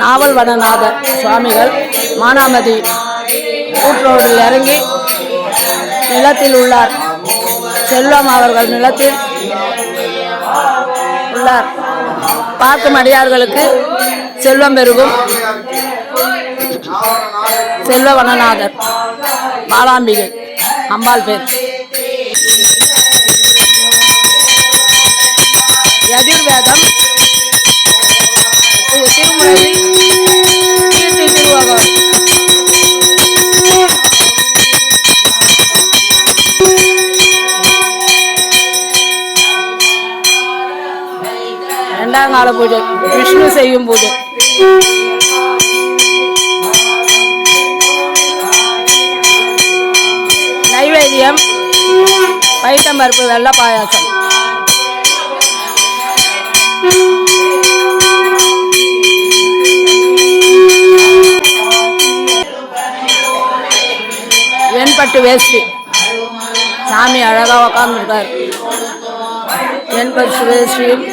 நாவல் வனநாதர் சுவாமிகள் மானாமதி கூற்றோடில் இறங்கி நிலத்தில் உள்ளார். செல்வம் அவர்கள் நிலத்தில் உள்ளார். பார்க்கும் அடியார்களுக்கு செல்வம் பெருகும். செல்வ வனநாதர் பாலாம்பிகை அம்பாள் பேர். எதிர்வேதம் ரெண்டாம் கால பூஜை விஷ்ணு செய்யும் பூஜை நைவேத்தியம் பைத்தம்பருப்பு வெள்ள பாயாசம் வெண்பட்டு வேஷ்டி சாமி அழகா உக்காந்துருக்காரு வெண்பட்டு வேஷ்டியும்